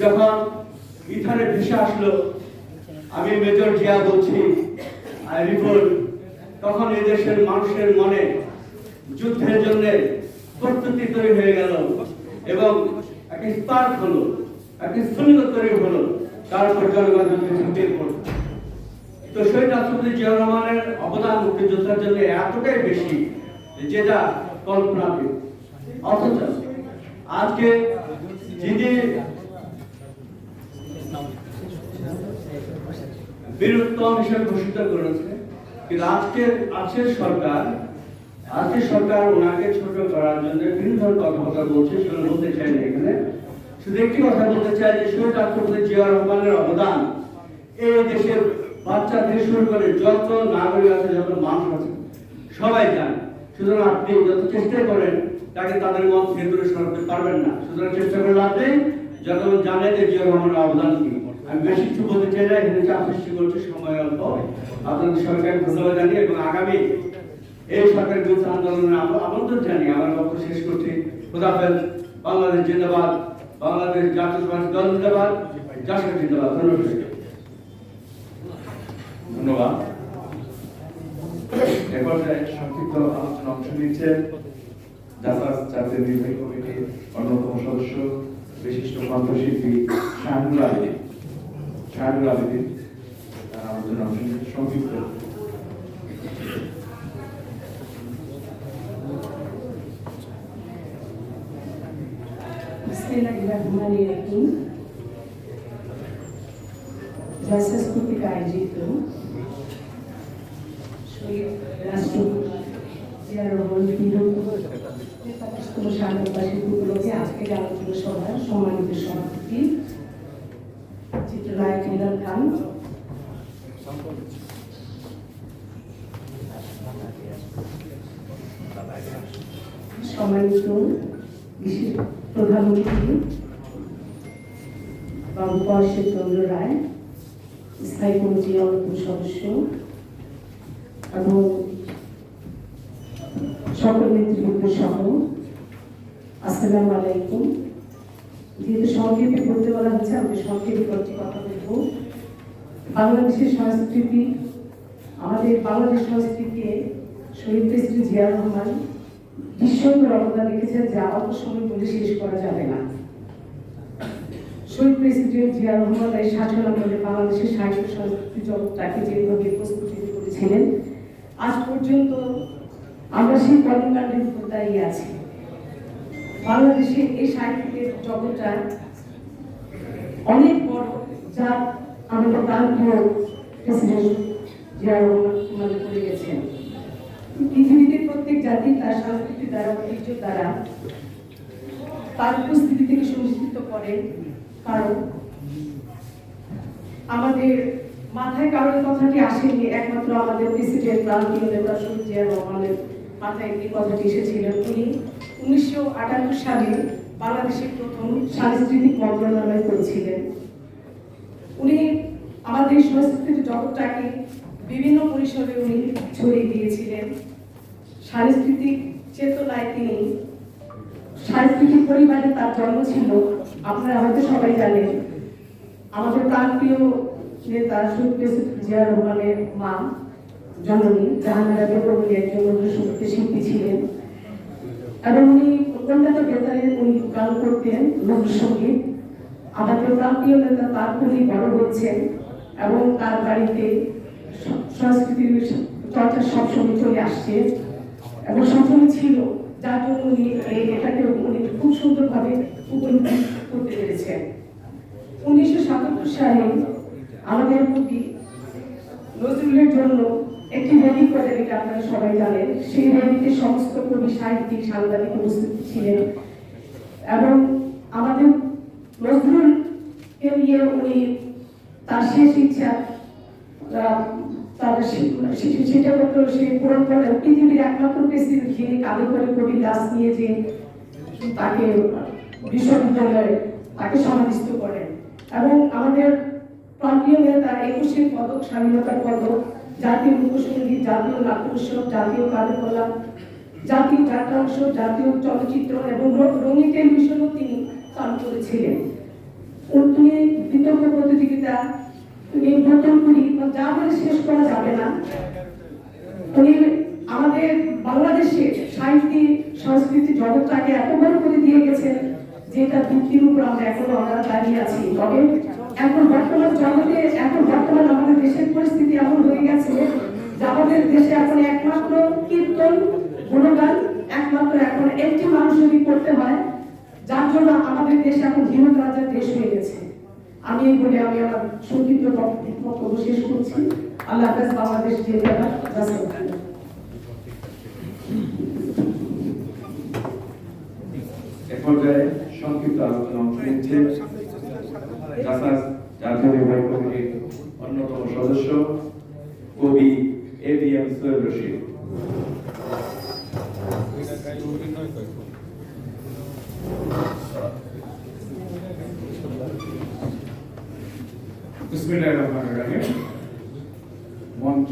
যখন ইথানে ভেসে আসলো, আমি মেজর জিয়া বলছি আই রিপোর্ট তখন এদেশের মানুষের মনে যুদ্ধের জন্য প্রস্তুতি তৈরি হয়ে গেল এবং একটা স্পার্ক হলো, একটা স্ফুলিঙ্গ তৈরি হলো তারপর জনগণ ঝাঁপিয়ে পড়ল তো শহীদ রাষ্ট্রপতি জিয়া রহমানের অবদান মুক্তিযোদ্ধার জন্য এতটাই বেশি যেটা কল্পনাতীত। অথচ আজকে ঘোষিত করেছে কিন্তু সরকার সরকার ওনাকে ছোট করার জন্য বিভিন্ন কথাবার্তা বলছে বলতে চাই না এখানে। শুধু একটি কথা বলতে চাই যে, শহীদ রাষ্ট্রপতি জিয়া রহমানের অবদান এই দেশের বাচ্চা থেকে শুরু করে যত নাগরিক আছে, যত মানুষ আছে, সবাই জানে। সুতরাং আপনি যত চেষ্টা করেন তাকে তাদের মত দূরে সরাতে পারবেন না। সুতরাং চেষ্টা করে লাভ নেই জানে যে জিয়া রহমানের অবদান কি আমি বেশি কিছু বলতে চাই না, এখানে চাপ সৃষ্টি করছে সময় অল্প। আপনাদের সরকারকে ধন্যবাদ জানি এবং আগামী এই সরকার বিরুদ্ধে আন্দোলনে আমন্ত্রণ জানি আমার বক্তব্য শেষ করছি। খোদাফেজ বাংলাদেশ জিন্দাবাদ, বাংলাদেশ জাতীয় সমাজ দল জিন্দাবাদ জাসদ জিন্দাবাদ। ধন্যবাদ। ধন্যবাদ। এ পর্যায়ে সংক্ষিপ্ত আলোচনা অংশ নিচ্ছেন জাসাস জাতীয় নির্বাহী কমিটির অন্যতম সদস্য, বিশিষ্ট কণ্ঠশিল্পী শাহনুর আবেদিন শাহনুর আবেদিন তার আলোচনা অংশ সংক্ষিপ্ত। বিসমিল্লাহিররহমানিররহিম আয়োজিত শহীদ রাষ্ট্রপতি রহমান স্বাগত বার্ষিকী উপলক্ষে আজকের আলোচনা সভার সম্মানিত সভাপতি চিত্রনায়ক মিলন খান চন্দ্র রায়, স্থায়ী কমিটির অন্যতম সদস্য, এবং সকল নেতৃবৃন্দ সহ আসসালামু আলাইকুম যেহেতু সংক্ষেপে বলতে বলা হচ্ছে, আমি সংক্ষেপে কয়েকটি কথা বলব। বাংলাদেশের সংস্কৃতি, আমাদের বাংলাদেশ সংস্কৃতিকে শহীদ প্রেসিডেন্ট জিয়া রহমান বিশ্বন্দর অবদান রেখেছেন যা অল্প সময় বলে শেষ করা যাবে না। শহীদ প্রেসিডেন্ট জিয়া রহমান এই শাসন আমলে বাংলাদেশের সাহিত্য সংস্কৃতি জগৎটাকে যেভাবে প্রস্তুতি করেছিলেন, আজ পর্যন্ত আমরা সেই কর্মকাণ্ডের উপর দাঁড়িয়ে আছি। বাংলাদেশের এই সাহিত্যের জগৎটা অনেক বড়, যা আমাদের প্রান্তীয় প্রেসিডেন্ট জিয়া করে গেছেন। পৃথিবীতে প্রত্যেক জাতি তার সংস্কৃতি দ্বারা ঐতিহ্য দ্বারা তার উপস্থিতি থেকে সুনিশ্চিত করে। কারণ আমাদের মাথায় কারোর কথাটি আসেনি, একমাত্র আমাদের প্রেসিডেন্ট প্রান্তীয় নেতা জিয়া রহমানের মাথায় এই কথাটি এসেছিল উনি উনিশশো আটান্ন সালে বাংলাদেশের প্রথম সাংস্কৃতিক মন্ত্রণালয় করেছিলেন। উনি আমাদের সংস্কৃতির জগৎটাকে বিভিন্ন পরিসরে উনি ছড়িয়ে দিয়েছিলেন। সাংস্কৃতিক চেতনায় তিনি, সাংস্কৃতিক পরিবারে তার জন্ম ছিল, আপনারা হয়তো সবাই জানেন। আমাদের প্রান্তীয় নেতা প্রেসিডেন্ট জিয়া রহমানের মা জননী জাহানারা বেগম একজন রবীন্দ্রসঙ্গীতের শিল্পী ছিলেন। এবং উনি কলকাতা বেতারে উনি গান করতেন রবীন্দ্রসঙ্গীত আমাদের প্রান্তীয় নেতা তার খুবই বড় হয়েছেন এবং তার বাড়িতে সংস্কৃতির চর্চা সবসময় চলে আসছে। এবং সবসময় ছিল, যার জন্য উনি এই এটাকে উনি খুব সুন্দরভাবে উপলব্ধি করতে পেরেছেন। উনিশশো সাতাত্তর সালে আমাদের কবি নজরুলের জন্য একটি করেন এটা আপনারা সবাই জানেন, সেই র্যালিতে সমস্ত কবি, সাহিত্যিক, সাংবাদিক উপস্থিত ছিলেন। এবং আমাদের নজরুলকে নিয়ে উনি তার শেষ ইচ্ছা সেটা সে পূরণ করে পৃথিবীর একমাত্র যিনি কাঁধে করে কবি দাস নিয়ে যে তাকে বিশ্ববিদ্যালয়ে তাকে করেন। এবং আমাদের নেতা একুশের পদক, স্বাধীনতার পদক জাতীয় লোকসঙ্গীত, জাতীয় নাট্য উৎসব জাতীয় কার্যকলাপ, জাতীয় নাট্যাংশ জাতীয় চলচ্চিত্র এবং রঙিন টেলিভিশনও তিনি চালু ছিলেন উনি বিতর্ক প্রতিযোগিতা, উনি নতুন যা বলে শেষ করা যাবে না। উনি আমাদের বাংলাদেশের সাহিত্য, সংস্কৃতি জগৎটাকে এত বড় করে দিয়ে গেছেন, যেটা ভিত্তির উপর আমরা এখনও আমরা দাঁড়িয়ে আছি। তবে এখন বর্তমান জগতে, এখন বর্তমান আমাদের দেশের পরিস্থিতি এমন হয়ে গেছে যে আমাদের দেশে এখন একমাত্র কীর্তন গুণগান একমাত্র এখন একটি মানুষেরই করতে হয়, যার জন্য আমাদের দেশ এখন হিমত রাজার দেশ হয়ে গেছে। আমি এই বলে আমি আমার সংক্ষিপ্ত বক্তব্য শেষ করছি। আল্লাহ হাফেজ, বাংলাদেশ সংক্ষিপ্ত আলোচনা অন্যতম সদস্য কবি A B M Syed Rashid. इसमें डायलॉग कर रहे हैं? One